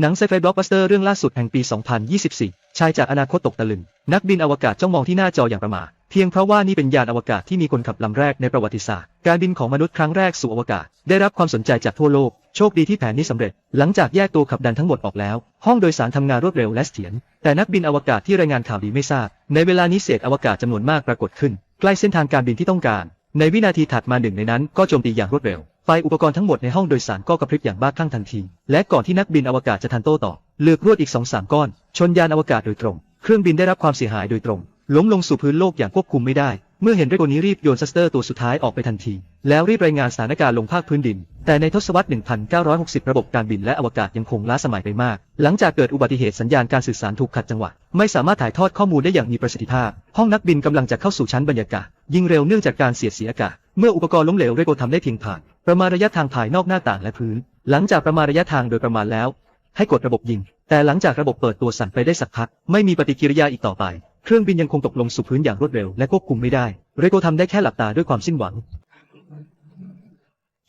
หนังไซไฟบล็อกบัสเตอร์เรื่องล่าสุดแห่งปี 2024 ชายจากอนาคตตกตะลึง นักบินอวกาศจ้องมองที่หน้าจออย่างประหมาเพียงเพราะว่านี่เป็นยานอวกาศที่มีคนขับลำแรกในประวัติศาสตร์ การบินของมนุษย์ครั้งแรกสู่อวกาศ ได้รับความสนใจจากทั่วโลก โชคดีที่แผนนี้สำเร็จ หลังจากแยกตัวขับดันทั้งหมดออกแล้ว ห้องโดยสารทำงานรวดเร็วและเสถียร แต่นักบินอวกาศที่รายงานข่าวดีไม่ทราบ ในเวลานี้เศษอวกาศจำนวนมากปรากฏขึ้น ใกล้เส้นทางการบินที่ต้องการ ในวินาทีถัดมาหนึ่งในนั้นก็โจมตีอย่างรวดเร็ว ไฟอุปกรณ์ทั้งหมดในห้องโดยสารก็กระพริบอย่างบ้าคลั่งทันที และก่อนที่นักบินอวกาศจะทันโต้ตอบเลือกรวดอีกสองสามก้อน ชนยานอวกาศโดยตรง เครื่องบินได้รับความเสียหายโดยตรงล้มลงสู่พื้นโลกอย่างควบคุมไม่ได้ เมื่อเห็นเรโกนี้รีบโยนซัสเตอร์ตัวสุดท้ายออกไปทันที แล้วรีบรายงานสถานการณ์ลงภาคพื้นดิน แต่ในทศวรรษ 1960 ระบบการบินและอวกาศยังคงล้าสมัยไปมาก หลังจากเกิดอุบัติเหตุสัญญาณการสื่อสารถูกขัดจังหวะ ไม่สามารถถ่ายทอดข้อมูลได้อย่างมีประสิทธิภาพ ห้องนักบินกำลังจะเข้าสู่ชั้นบรรยากาศ ยิ่งเร็วเนื่องจากการเสียดสีอากาศ เมื่ออุปกรณ์ล้มเหลวเรโกทำได้เพียงผ่าน ประมาณระยะทางภายนอกหน้าต่างและพื้น หลังจากประมาณระยะทางโดยประมาณแล้ว ให้กดระบบยิง แต่หลังจากระบบเปิดตัวสั่นไปได้สักพัก ไม่มีปฏิกิริยาอีกต่อไป เครื่องบินยังคงตกลงสู่พื้นอย่างรวดเร็วและควบคุมไม่ได้ เรโกทำได้แค่หลับตาด้วยความสิ้นหวัง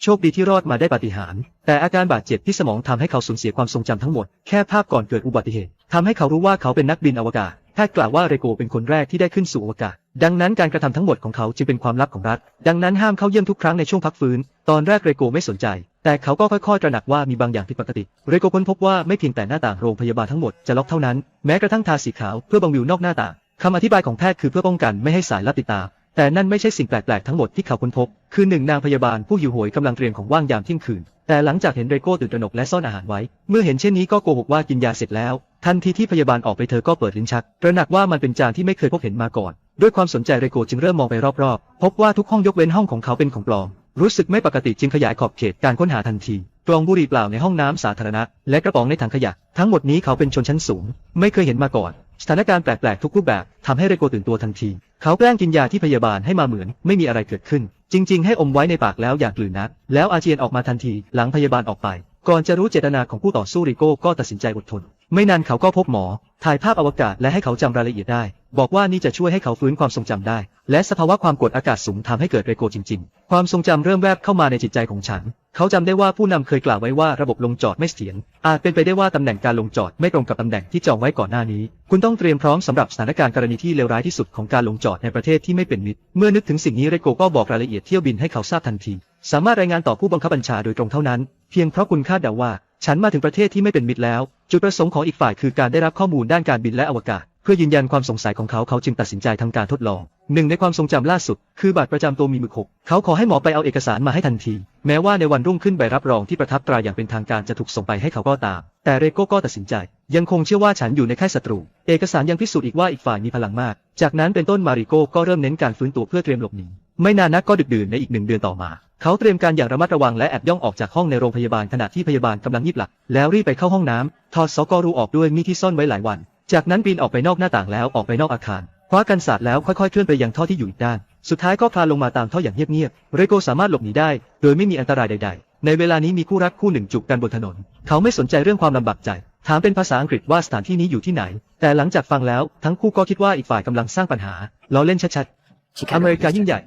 โชคดีที่รอดมาได้ปาฏิหาริย์แต่อาการบาดเจ็บที่สมองทำให้เขาสูญเสียความทรงจำทั้งหมด แค่ภาพก่อนเกิดอุบัติเหตุทำให้เขารู้ว่าเขาเป็นนักบินอวกาศแพทย์กล่าวว่าเรโกเป็นคนแรกที่ได้ขึ้นสู่อวกาศ ดังนั้นการกระทำทั้งหมดของเขาจึงเป็นความลับของรัฐ ดังนั้นห้ามเข้าเยี่ยมทุกครั้งในช่วงพักฟื้น ตอนแรกเรโกไม่สนใจ แต่เขาก็ค่อยๆตระหนักว่ามีบางอย่างผิดปกติ เรโกค้นพบว่าไม่เพียงแต่หน้าต่างโรงพยาบาลทั้งหมดจะล็อกเท่านั้น แม้กระทั่งทาสีขาวเพื่อบังวิวนอกหน้าต่างคำอธิบายของแพทย์คือเพื่อป้องกันไม่ให้สายลับติดตาม แต่นั่นไม่ใช่สิ่งแปลกๆทั้งหมดที่เขาค้นพบ คือหนึ่งนางพยาบาลผู้หิวโหยกำลังเตรียมของว่างยามเที่ยงคืน แต่หลังจากเห็นเรโก้ตื่นตระหนกและซ่อนอาหารไว้ เมื่อเห็นเช่นนี้ก็โกหกว่ากินยาเสร็จแล้ว ทันทีที่พยาบาลออกไปเธอก็เปิดลิ้นชัก ตระหนักว่ามันเป็นจานที่ไม่เคยพบเห็นมาก่อน ด้วยความสนใจเรโกจึงเริ่มมองไปรอบๆ พบว่าทุกห้องยกเว้นห้องของเขาเป็นของปลอม รู้สึกไม่ปกติจึงขยายขอบเขตการค้นหาทันทีกล่องบุหรี่เปล่าในห้องน้ำสาธารณะ และกระป๋องในถังขยะ ทั้งหมดนี้เขาเป็นชนชั้นสูง ไม่เคยเห็นมาก่อน สถานการณ์แปลกๆทุกรูปแบบทำให้เรโกตื่นตัวทันที เขาแกล้งกินยาที่พยาบาลให้มาเหมือน ไม่มีอะไรเกิดขึ้น จริง ๆ ให้อมไว้ในปากแล้วอยากลืนนะแล้วอาเจียนออกมาทันทีหลังพยาบาลออกไป ก่อนจะรู้เจตนาของผู้ต่อสู้ริโก้ก็ตัดสินใจอดทน ไม่นานเขาก็พบหมอ ถ่ายภาพอวกาศและให้เขาจำรายละเอียดได้ บอกว่านี่จะช่วยให้เขาฟื้นความทรงจำได้ และสภาวะความกดอากาศสูงทำให้เกิดเรโกจริง ๆ ความทรงจำเริ่มแวบเข้ามาในจิตใจของฉัน เขาจำได้ว่าผู้นำเคยกล่าวไว้ว่าระบบลงจอดไม่เสถียร อาจเป็นไปได้ว่าตำแหน่งการลงจอดไม่ตรงกับตำแหน่งที่จองไว้ก่อนหน้านี้ คุณต้องเตรียมพร้อมสำหรับสถานการณ์กรณีที่เลวร้ายที่สุดของการลงจอดในประเทศที่ไม่เป็นมิตร เมื่อนึกถึงสิ่งนี้เรโกก็บอกรายละเอียดเที่ยวบินให้เขาทราบทันที สามารถรายงานต่อผู้บังคับบัญชาโดยตรงเท่านั้น เพียงเพราะคุณคาดเดาว่า ฉันมาถึงประเทศที่ไม่เป็นมิตรแล้ว จุดประสงค์ของอีกฝ่ายคือการได้รับข้อมูลด้านการบินและอวกาศ เพื่อยืนยันความสงสัยของเขาเขาจึงตัดสินใจทำการทดลอง หนึ่งในความทรงจำล่าสุด คือบัตรประจำตัวมีหมึกหกเขาขอให้หมอไปเอาเอกสารมาให้ทันที แม้ว่าในวันรุ่งขึ้นใบรับรองที่ประทับตราอย่างเป็นทางการจะถูกส่งไปให้เขาก็ตาม แต่เรโก้ก็ตัดสินใจ ยังคงเชื่อว่าฉันอยู่ในค่ายศัตรู เอกสารยังพิสูจน์อีกว่าอีกฝ่ายมีพลังมาก จากนั้นเป็นต้นมาริโก้ก็เริ่มเน้นการฟื้นตัวเพื่อเตรียมหลบหนีไม่นานนักก็ดึกดื่นในอีกหนึ่งเดือนต่อมา เขาเตรียมการอย่างระมัดระวังและแอบย่องออกจากห้องในโรงพยาบาลขณะที่พยาบาลกำลังยีบหลับแล้วรีบไปเข้าห้องน้ำถอดสกอรูออกด้วยมีดที่ซ่อนไว้หลายวัน จากนั้นปีนออกไปนอกหน้าต่างแล้วออกไปนอกอาคารคว้ากันศาสตร์แล้วค่อยๆเคลื่อนไปยังท่อที่อยู่อีกด้าน สุดท้ายก็คลานลงมาตามท่ออย่างเงียบๆเรโกสามารถหลบหนีได้ โดยไม่มีอันตรายใด ๆ ในเวลานี้มีคู่รักคู่หนึ่งจูบกันบนถนน เขาไม่สนใจเรื่องความลำบากใจ ถามเป็นภาษาอังกฤษว่าสถานที่นี้อยู่ที่ไหน แต่หลังจากฟังแล้วทั้งคู่ก็คิดว่าอีกฝ่ายกำลังสร้างปัญหาล้อเล่นชัดๆอเมริกายิ่งใหญ่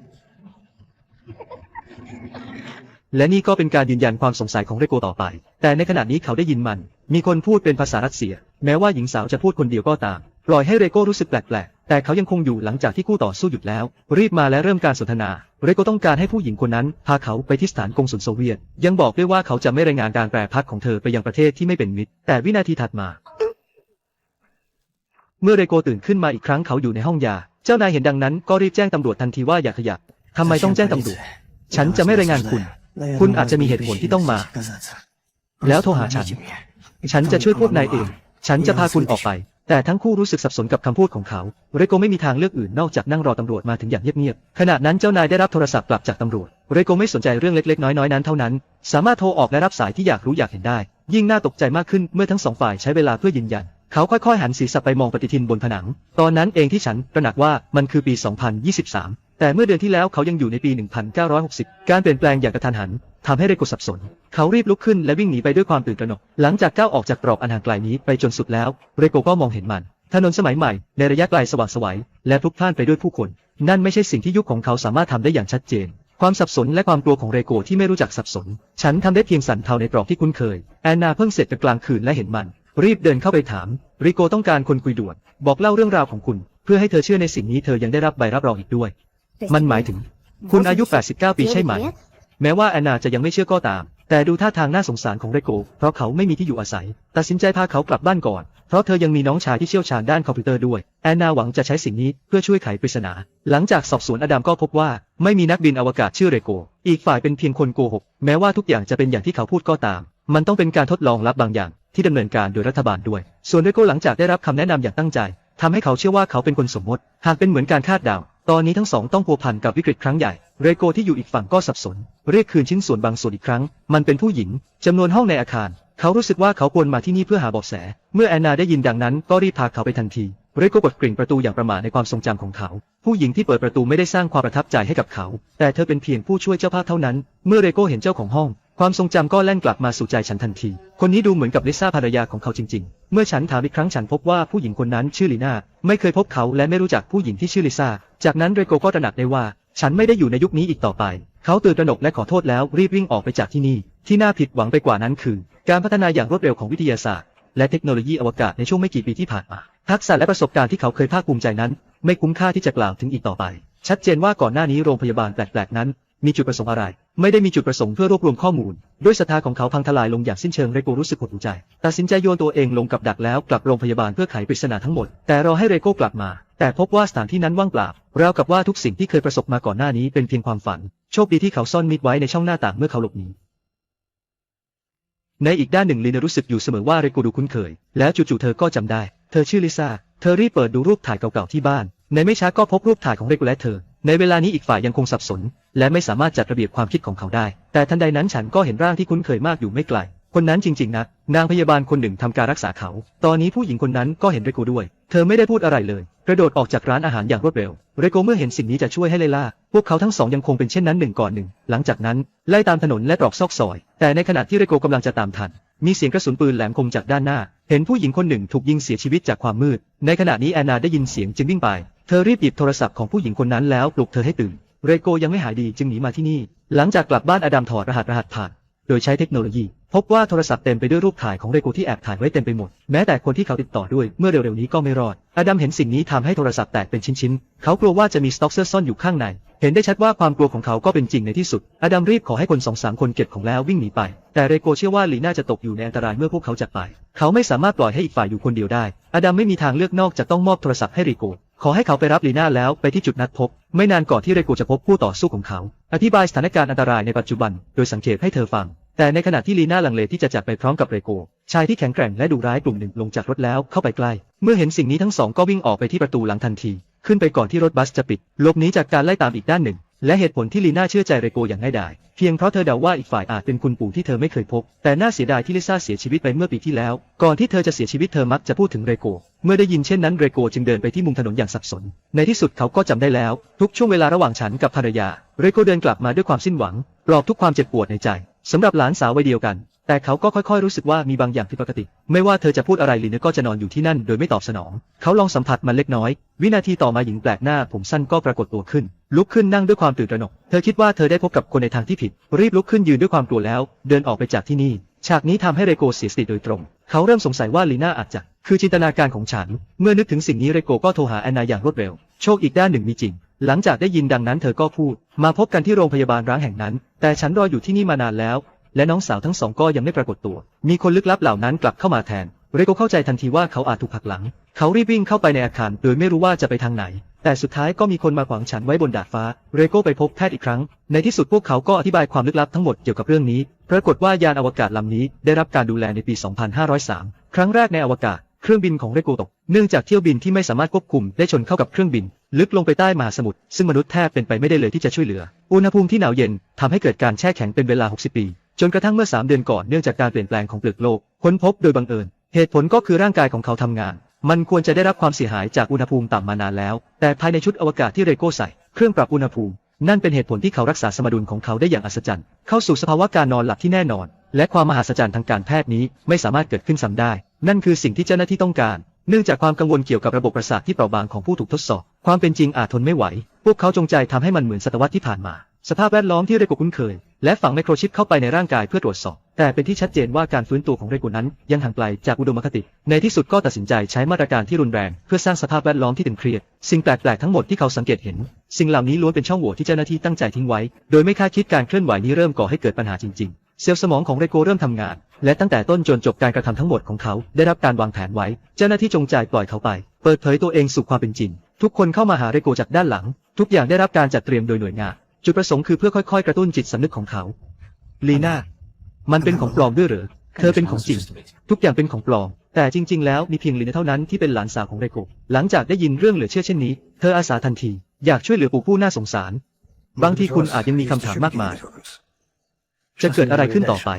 และนี่ก็เป็นการยืนยันความสงสัยของเรโกต่อไป แต่ในขณะนี้เขาได้ยินมัน มีคนพูดเป็นภาษารัสเซีย แม้ว่าหญิงสาวจะพูดคนเดียวก็ตาม ปล่อยให้เรโกรู้สึกแปลกๆ แต่เขายังคงอยู่หลังจากที่คู่ต่อสู้หยุดแล้ว รีบมาและเริ่มการสนทนา เรโกต้องการให้ผู้หญิงคนนั้นพาเขาไปที่สถานกงสุลโซเวียต ยังบอกด้วยว่าเขาจะไม่รายงานการแปรพักของเธอไปยังประเทศที่ไม่เป็นมิตร แต่วินาทีถัดมา เมื่อเรโกตื่นขึ้นมาอีกครั้งเขาอยู่ในห้องยา เจ้านายเห็นดังนั้นก็รีบแจ้งตำรวจทันทีว่าอย่าขยับทำไมต้องแจ้งตำรวจ ฉันจะไม่รายงานคุณ คุณอาจจะมีเหตุผลที่ต้องมา แล้วโทรหาฉัน ฉันจะช่วยพวกนายเอง ฉันจะพาคุณออกไป แต่ทั้งคู่รู้สึกสับสนกับคำพูดของเขา เรโกไม่มีทางเลือกอื่นนอกจากนั่งรอตำรวจมาถึงอย่างเงียบๆ ขณะนั้นเจ้านายได้รับโทรศัพท์กลับจากตำรวจ เรโกไม่สนใจเรื่องเล็กๆ น้อยๆ นั้นเท่านั้น สามารถโทรออกและรับสายที่อยากรู้อยากเห็นได้ ยิ่งน่าตกใจมากขึ้นเมื่อทั้งสองฝ่ายใช้เวลาเพื่อยืนยันเขาค่อยๆ หันศีรษะไปมองปฏิทินบนผนัง ตอนนั้นเองที่ฉันตระหนักว่ามันคือปี 2023 แต่เมื่อเดือนที่แล้วเขายังอยู่ในปี 1960 การเปลี่ยนแปลงอย่างกระทันหันทำให้เรโกสับสน เขารีบลุกขึ้นและวิ่งหนีไปด้วยความตื่นตระหนก หลังจากก้าวออกจากกรอบอันห่างไกลนี้ไปจนสุดแล้ว เรโกก็มองเห็นมัน ถนนสมัยใหม่ ในระยะไกลสว่างไสวัย และพลุกพล่านไปด้วยผู้คน นั่นไม่ใช่สิ่งที่ยุคของเขาสามารถทำได้อย่างชัดเจน ความสับสนและความกลัวของเรโกที่ไม่รู้จักสับสน ฉันทำได้เพียงสั่นเทาในตรอกที่คุ้นเคย แอนนาเพิ่งเสร็จกลางคืนและเห็นมัน รีบเดินเข้าไปถาม ริโกต้องการคนคุยด่วน บอกเล่าเรื่องราวของคุณ เพื่อให้เธอเชื่อในสิ่งนี้เธอยังได้รับใบรับรองอีกด้วย มันหมายถึง คุณอายุ 89 ปีใช่ไหม แม้ว่าแอนนาจะยังไม่เชื่อก็ตาม แต่ดูท่าทางน่าสงสารของเรโก เพราะเขาไม่มีที่อยู่อาศัย ตัดสินใจพาเขากลับบ้านก่อน เพราะเธอยังมีน้องชายที่เชี่ยวชาญด้านคอมพิวเตอร์ด้วย แอนนาหวังจะใช้สิ่งนี้เพื่อช่วยไขปริศนา หลังจากสอบสวนอดัมก็พบว่า ไม่มีนักบินอวกาศชื่อเรโก อีกฝ่ายเป็นเพียงคนโกหก แม้ว่าทุกอย่างจะเป็นอย่างที่เขาพูดก็ตาม มันต้องเป็นการทดลองลับบางอย่างที่ดำเนินการโดยรัฐบาลด้วย ส่วนเรโกหลังจากได้รับคำแนะนำอย่างตั้งใจทำให้เขาเชื่อว่าเขาเป็นคนสมมติ หากเป็นเหมือนการคาดเดา ตอนนี้ทั้งสองต้องพัวพันกับวิกฤตครั้งใหญ่ เรโกที่อยู่อีกฝั่งก็สับสน เรียกคืนชิ้นส่วนบางส่วนอีกครั้ง มันเป็นผู้หญิงจำนวนห้องในอาคาร เขารู้สึกว่าเขาควรมาที่นี่เพื่อหาเบาะแส เมื่อแอนนาได้ยินดังนั้นก็รีบพาเขาไปทันที เรโกกดกริ่งประตูอย่างประหม่าในความทรงจำของเขา ผู้หญิงที่เปิดประตูไม่ได้สร้างความประทับใจให้กับเขา แต่เธอเป็นเพียงผู้ช่วยเจ้าภาพเท่านั้น เมื่อเรโกเห็นเจ้าของห้อง ความทรงจำก็แล่นกลับมาสู่ใจฉันทันที คนนี้ดูเหมือนกับลิซ่าภรรยาของเขาจริง ๆ เมื่อฉันถามอีกครั้งฉันพบว่าผู้หญิงคนนั้นชื่อลีน่า ไม่เคยพบเขาและไม่รู้จักผู้หญิงที่ชื่อลิซ่า จากนั้นเรโกก็ตระหนักได้ว่า ฉันไม่ได้อยู่ในยุคนี้อีกต่อไป เขาตื่นตระหนกและขอโทษแล้วรีบวิ่งออกไปจากที่นี่ ที่น่าผิดหวังไปกว่านั้นคือ การพัฒนาอย่างรวดเร็วของวิทยาศาสตร์ และเทคโนโลยีอวกาศในช่วงไม่กี่ปีที่ผ่านมา ทักษะและประสบการณ์ที่เขาเคยภาคภูมิใจนั้น ไม่คุ้มค่าที่จะกล่าวถึงอีกต่อไป ชัดเจนว่าก่อนหน้านี้โรงพยาบาลแปลกๆนั้น มีจุดประสงค์อะไร ไม่ได้มีจุดประสงค์เพื่อรวบรวมข้อมูล ด้วยศรัทธาของเขาพังทลายลงอย่างสิ้นเชิงเรโกรู้สึกหดหู่ใจ ตัดสินใจโยนตัวเองลงกับดักแล้วกลับโรงพยาบาลเพื่อไขปริศนาทั้งหมด แต่รอให้เรโกกลับมา แต่พบว่าสถานที่นั้นว่างเปล่า ราวกับว่าทุกสิ่งที่เคยประสบมาก่อนหน้านี้เป็นเพียงความฝัน โชคดีที่เขาซ่อนมิดไว้ในช่องหน้าต่างเมื่อเขาหลบหนีในอีกด้านหนึ่งลีนารู้สึกอยู่เสมอว่าเรโกดูคุ้นเคย แล้วจู่ๆเธอก็จำได้ เธอชื่อลิซ่า เธอรีบเปิดดูรูปถ่ายเก่าๆที่บ้าน ในไม่ช้าก็พบรูปถ่ายของเรโกและเธอในเวลานี้อีกฝ่ายยังคงสับสน และไม่สามารถจัดระเบียบความคิดของเขาได้ แต่ทันใดนั้นฉันก็เห็นร่างที่คุ้นเคยมากอยู่ไม่ไกล คนนั้นจริงๆนะ นางพยาบาลคนหนึ่งทำการรักษาเขา ตอนนี้ผู้หญิงคนนั้นก็เห็นเรโกด้วย เธอไม่ได้พูดอะไรเลย กระโดดออกจากร้านอาหารอย่างรวดเร็ว เรโกเมื่อเห็นสิ่งนี้จะช่วยให้เลล่า พวกเขาทั้งสองยังคงเป็นเช่นนั้นหนึ่งก่อนหนึ่ง หลังจากนั้นไล่ตามถนนและตรอกซอกซอย แต่ในขณะที่เรโกกำลังจะตามทัน มีเสียงกระสุนปืนแหลมคมจากด้านหน้า เห็นผู้หญิงคนหนึ่งถูกยิงเสียชีวิตจากความมืด ในขณะนี้แอนนาได้ยินเสียงจึงวิ่งไป เธอรีบหยิบโทรศัพท์ของผู้หญิงคนนั้นแล้วปลุกเธอให้ตื่น เรโกยังไม่หายดีจึงหนีมาที่นี่ หลังจากกลับบ้านอดัมถอดรหัสรหัสผ่าน โดยใช้เทคโนโลยี พบว่าโทรศัพท์เต็มไปด้วยรูปถ่ายของเรโกที่แอบถ่ายไว้เต็มไปหมด แม้แต่คนที่เขาติดต่อด้วยเมื่อเร็วๆนี้ก็ไม่รอด อดัมเห็นสิ่งนี้ทำให้โทรศัพท์แตกเป็นชิ้นๆ เขากลัวว่าจะมีสต็อกเซอร์ซ่อนอยู่ข้างใน เห็นได้ชัดว่าความกลัวของเขาก็เป็นจริงในที่สุด อดัมรีบขอให้คนสองสามคนเก็บของแล้ววิ่งหนีไป แต่เรโกเชื่อว่าลีน่าจะตกอยู่ในอันตรายเมื่อพวกเขาจากไป เขาไม่สามารถปล่อยให้อีกฝ่ายอยู่คนเดียวได้ อดัมไม่มีทางเลือกนอกจากต้องมอบโทรศัพท์ให้เรโก ขอให้เขาไปรับลีน่าแล้วไปที่จุดนัดพบ ไม่นานก่อนที่เรโกจะพบคู่ต่อสู้ของเขา อธิบายสถานการณ์อันตรายในปัจจุบัน โดยสังเกตให้เธอฟัง แต่ในขณะที่ลีน่าลังเลที่จะจัดไปพร้อมกับเรโก ชายที่แข็งแกร่งและดุร้ายกลุ่มหนึ่งลงจากรถแล้วเข้าไปใกล้ เมื่อเห็นสิ่งนี้ทั้งสองก็วิ่งออกไปที่ประตูหลังทันที ขึ้นไปก่อนที่รถบัสจะปิดหลบหนีจากการไล่ตามอีกด้านหนึ่ง และเหตุผลที่ลีน่าเชื่อใจเรโกอย่างง่ายดาย เพียงเพราะเธอเดาว่าอีกฝ่ายอาจเป็นคุณปู่ที่เธอไม่เคยพบ แต่น่าเสียดายที่ลิซ่าเสียชีวิตไปเมื่อปีที่แล้ว ก่อนที่เธอจะเสียชีวิตเธอมักจะพูดถึงเรโก เมื่อได้ยินเช่นนั้นเรโกจึงเดินไปที่มุมถนนอย่างสับสน ในที่สุดเขาก็จำได้แล้ว ทุกช่วงเวลาระหว่างฉันกับภรรยา เรโกเดินกลับมาด้วยความสิ้นหวัง ปลอบทุกความเจ็บปวดในใจสำหรับหลานสาววัยเดียวกัน แต่เขาก็ค่อยๆรู้สึกว่ามีบางอย่างผิดปกติ ไม่ว่าเธอจะพูดอะไรลีนก็จะนอนอยู่ที่นั่นโดยไม่ตอบสนอง เขาลองสัมผัสมันเล็กน้อย วินาทีต่อมาหญิงแปลกหน้าผมสั้นก็ปรากฏตัวขึ้น ลุกขึ้นนั่งด้วยความตื่นตระหนก เธอคิดว่าเธอได้พบกับคนในทางที่ผิด รีบลุกขึ้นยืนด้วยความกลัวแล้ว เดินออกไปจากที่นี่ ฉากนี้ทำให้เรโกเสียสติโดยตรง เขาเริ่มสงสัยว่าลีน่าอาจจะ คือจินตนาการของฉัน เมื่อนึกถึงสิ่งนี้เรโกก็โทรหาแอนนาอย่างรวดเร็ว โชคอีกด้านหนึ่งมีจริงหลังจากได้ยินดังนั้นเธอก็พูด มาพบกันที่โรงพยาบาลร้างแห่งนั้น แต่ฉันรออยู่ที่นี่มานานแล้ว และน้องสาวทั้งสองก็ยังไม่ปรากฏตัว มีคนลึกลับเหล่านั้นกลับเข้ามาแทน เรโกเข้าใจทันทีว่าเขาอาจถูกผลักหลัง เขารีบวิ่งเข้าไปในอาคาร โดยไม่รู้ว่าจะไปทางไหน แต่สุดท้ายก็มีคนมาขวางฉันไว้บนดาดฟ้า เรโกไปพบแพทย์อีกครั้ง ในที่สุดพวกเขาก็อธิบายความลึกลับทั้งหมดเกี่ยวกับเรื่องนี้ ปรากฏว่ายานอวกาศลำนี้ได้รับการดูแลในปี 2503 ครั้งแรกในอวกาศเครื่องบินของเรโกตก เนื่องจากเที่ยวบินที่ไม่สามารถควบคุมได้ชนเข้ากับเครื่องบิน ลึกลงไปใต้มหาสมุทรซึ่งมนุษย์แทบเป็นไปไม่ได้เลยที่จะช่วยเหลือ อุณหภูมิที่หนาวเย็นทำให้เกิดการแช่แข็งเป็นเวลา 60 ปี จนกระทั่งเมื่อ 3 เดือนก่อนเนื่องจากการเปลี่ยนแปลงของเปลือกโลก ค้นพบโดยบังเอิญ เหตุผลก็คือร่างกายของเขาทำงาน มันควรจะได้รับความเสียหายจากอุณหภูมิต่ำมานานแล้ว แต่ภายในชุดอวกาศที่เรโก้ใส่ เครื่องปรับอุณหภูมิ นั่นเป็นเหตุผลที่เขารักษาสมดุลของเขาได้อย่างอัศจรรย์ เข้าสู่สภาวะการนอนหลับที่แน่นอน และความมหัศจรรย์ทางการแพทย์นี้ไม่สามารถเกิดขึ้นซ้ำได้ นั่นคือสิ่งที่เจ้าหน้าที่ต้องการ เนื่องจากความกังวลเกี่ยวกับระบบประสาทที่เปราะบางของผู้ถูกทดสอบ ความเป็นจริงอาจทนไม่ไหว พวกเขาจงใจทำให้มันเหมือนศตวรรษที่ผ่านมา สภาพแวดล้อมที่เรโกคุ้นเคย และฝังไมโครชิปเข้าไปในร่างกายเพื่อตรวจสอบ แต่เป็นที่ชัดเจนว่าการฟื้นตัวของเรโกนั้น ยังห่างไกลจากอุดมคติ ในที่สุดก็ตัดสินใจใช้มาตรการที่รุนแรง เพื่อสร้างสภาพแวดล้อมที่ตึงเครียด สิ่งแปลกๆทั้งหมดที่เขาสังเกตเห็น สิ่งเหล่านี้ล้วนเป็นช่องโหว่ที่เจ้าหน้าที่ตั้งใจทิ้งไว้ โดยไม่คาดคิดการเคลื่อนไหวนี้เริ่มก่อให้เกิดปัญหาจริงๆ เซลล์สมองของเรโกเริ่มทำงาน และตั้งแต่ต้นจนจบการกระทำทั้งหมดของเขา ได้รับการวางแผนไว้ เจ้าหน้าที่จงใจปล่อยเขาไป เปิดเผยตัวเองสู่ความเป็นจริง ทุกคนเข้ามาหาเรโกจากด้านหลัง ทุกอย่างได้รับการจัดเตรียมโดยหน่วยงาน จุดประสงค์คือเพื่อค่อยๆ กระตุ้นจิตสำนึกของเขา ลีน่า มันเป็นของปลอมด้วยเหรอ เธอเป็นของจริง ทุกอย่างเป็นของปลอม แต่จริง ๆ แล้วมีเพียงลีน่าเท่านั้นที่เป็นหลานสาวของเรโกหลังจากได้ยินเรื่องเหลือเชื่อเช่นนี้ เธออาสาทันที อยากช่วยเหลือปู่ผู้น่าสงสาร บางทีคุณอาจยังมีคำถามมากมาย จะเกิดอะไรขึ้นต่อไป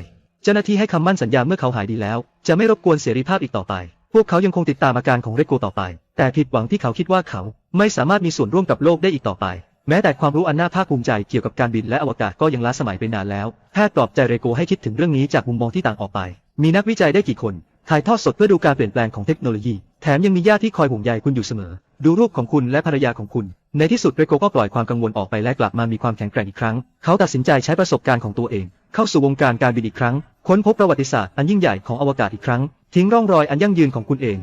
เจ้าหน้าที่ให้คำมั่นสัญญาเมื่อเขาหายดีแล้ว จะไม่รบกวนเสรีภาพอีกต่อไป พวกเขายังคงติดตามอาการของเรโกต่อไป แต่ผิดหวังที่เขาคิดว่าเขาไม่สามารถมีส่วนร่วมกับโลกได้อีกต่อไป แม้แต่ความรู้อันน่าภาคภูมิใจเกี่ยวกับการบินและอวกาศก็ยังล้าสมัยไปนานแล้วแพทย์ปลอบใจเรโกให้คิดถึงเรื่องนี้จากมุมมองที่ต่างออกไป มีนักวิจัยได้กี่คนถ่ายทอดสดเพื่อดูการเปลี่ยนแปลงของเทคโนโลยี แถมยังมีญาติที่คอยห่วงใยคุณอยู่เสมอ ดูรูปของคุณและภรรยาของคุณ ในที่สุดเรโกก็ปล่อยความกังวลออกไปและกลับมามีความแข็งแกร่งอีกครั้ง เขาตัดสินใจใช้ประสบการณ์ของตัวเอง เข้าสู่วงการการบินอีกครั้ง ค้นพบประวัติศาสตร์อันยิ่งใหญ่ของอวกาศอีกครั้ง ทิ้งร่องรอยอันยั่งยืนของคุณเอง